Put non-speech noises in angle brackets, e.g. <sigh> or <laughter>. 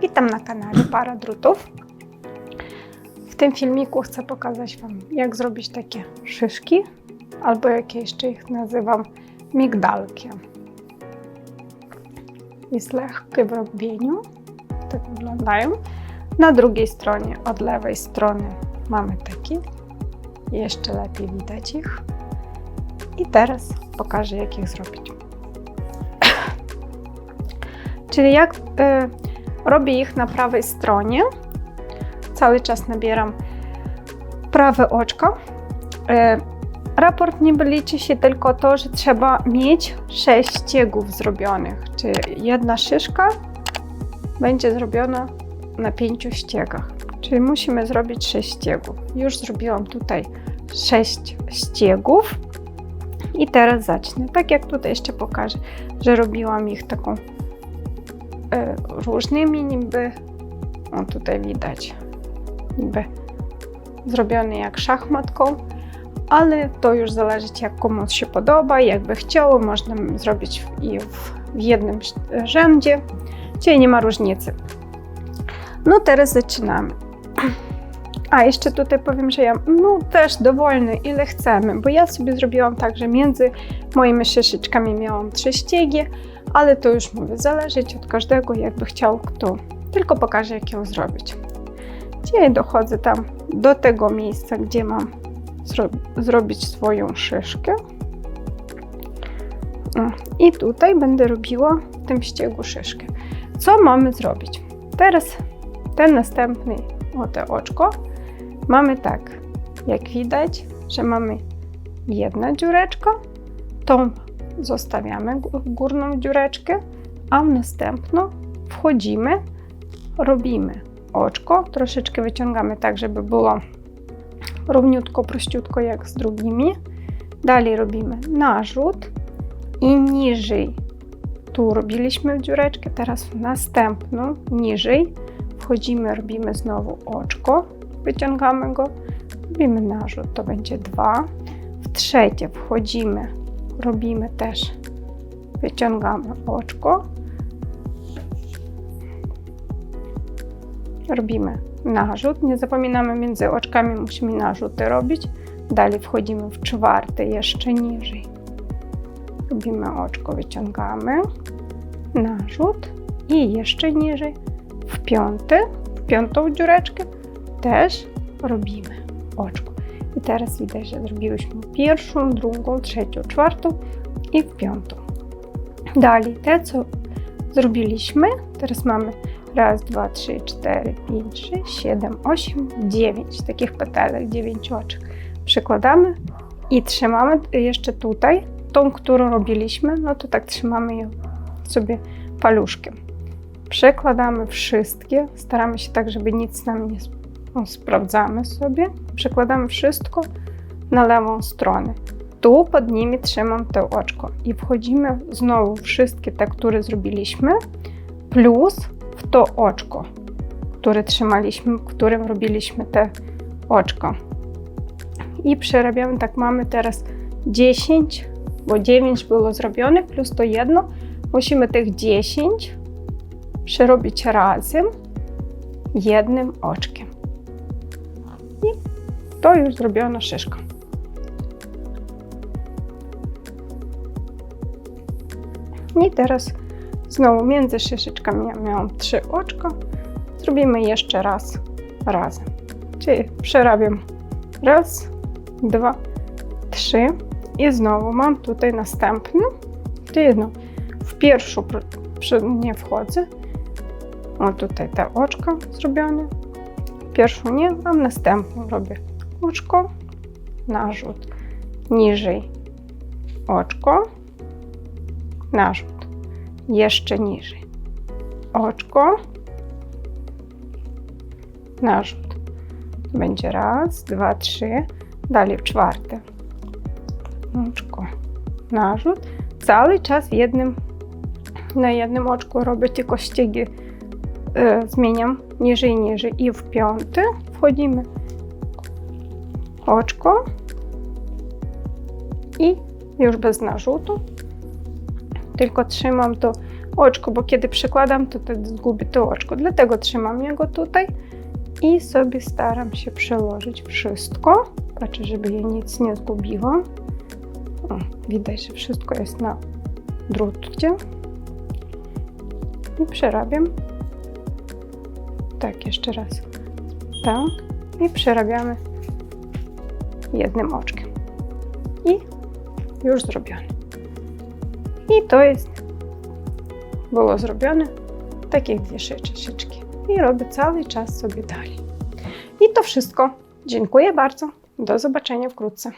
Witam na kanale Para Drutów. W tym filmiku chcę pokazać Wam, jak zrobić takie szyszki, albo jak ja jeszcze ich nazywam, migdalki. Jest lekkie w robieniu, tak wyglądają. Na drugiej stronie, od lewej strony mamy taki, jeszcze lepiej widać ich. I teraz pokażę, jak ich zrobić. <coughs> Czyli jak y, robię ich na prawej stronie, cały czas nabieram prawe oczko. Y, raport nie liczy się tylko to, że trzeba mieć 6 ściegów zrobionych, czyli jedna szyszka będzie zrobiona na 5 ściegach. Czyli musimy zrobić 6 ściegów. Już zrobiłam tutaj 6 ściegów. I teraz zacznę. Tak jak tutaj jeszcze pokażę, że robiłam ich taką e, różnymi niby. O tutaj widać. Niby zrobione jak szachmatką, ale to już zależy jak komuś się podoba, jakby chciało, można zrobić i w, jednym rzędzie, czyli nie ma różnicy. No teraz zaczynamy. A jeszcze tutaj powiem, że ja no też dowolny ile chcemy, bo ja sobie zrobiłam tak, że między moimi szyszeczkami miałam trzy ściegi, ale to już mówię, zależeć od każdego, jakby chciał kto. Tylko pokażę, jak ją zrobić. Dzisiaj dochodzę tam do tego miejsca, gdzie mam zro zrobić swoją szyszkę. I tutaj będę robiła w tym ściegu szyszkę. Co mamy zrobić? Teraz ten następny o te oczko mamy tak, jak widać, że mamy jedna dziureczka, tą zostawiamy górną dziureczkę, a w następną wchodzimy, robimy oczko, troszeczkę wyciągamy tak, żeby było równiutko, prościutko jak z drugimi. Dalej robimy narzut i niżej. Tu robiliśmy dziureczkę, teraz w następną, niżej wchodzimy, robimy znowu oczko, wyciągamy go, robimy narzut, to będzie dwa. W trzecie wchodzimy, robimy też, wyciągamy oczko, robimy narzut. Nie zapominamy między oczkami, musimy narzuty robić. Dalej wchodzimy w czwarte, jeszcze niżej. Robimy oczko, wyciągamy, narzut i jeszcze niżej w piąty, w piątą dziureczkę też robimy oczko. I teraz widać, że zrobiłyśmy pierwszą, drugą, trzecią, czwartą i piątą. Dalej te, co zrobiliśmy, teraz mamy raz, dwa, trzy, cztery, pięć, sześć, siedem, osiem, dziewięć takich petelek, dziewięć oczek. Przykładamy i trzymamy jeszcze tutaj, tą, którą robiliśmy, no to tak trzymamy ją sobie paluszkiem. Przekładamy wszystkie, staramy się tak, żeby nic nam nie no, sprawdzamy sobie, przekładamy wszystko na lewą stronę. Tu pod nimi trzymam to oczko i wchodzimy znowu wszystkie te, które zrobiliśmy, plus w to oczko, które trzymaliśmy, którym robiliśmy te oczko. I przerabiamy, tak mamy teraz 10, bo 9 było zrobione, plus to jedno. Musimy tych 10 przerobić razem jednym oczkiem. I to już zrobiona szyszka. I teraz znowu między szyszeczkami ja miałam trzy oczka. Zrobimy jeszcze raz razem. Czyli przerabiam raz, dwa, trzy i znowu mam tutaj następny. Czyli no, w pierwszą nie wchodzę, o tutaj te oczka zrobione. Pierwszą nie, a następną robię oczko, narzut, niżej oczko, narzut, jeszcze niżej oczko, narzut. Będzie raz, dwa, trzy, dalej w czwarte. Oczko, narzut. Cały czas jednym, na jednym oczku robię tylko ściegi zmieniam niżej, niżej i w piąty wchodzimy oczko i już bez narzutu, tylko trzymam to oczko, bo kiedy przykładam, to wtedy zgubię to oczko. Dlatego trzymam jego tutaj i sobie staram się przełożyć wszystko. Patrzę, żeby je nic nie zgubiło. O, widać, że wszystko jest na drucie. I przerabiam. Tak, jeszcze raz. Tak. I przerabiamy jednym oczkiem. I już zrobione. I to jest było zrobione takie dwie szyczki. I robię cały czas sobie dalej. I to wszystko. Dziękuję bardzo. Do zobaczenia wkrótce.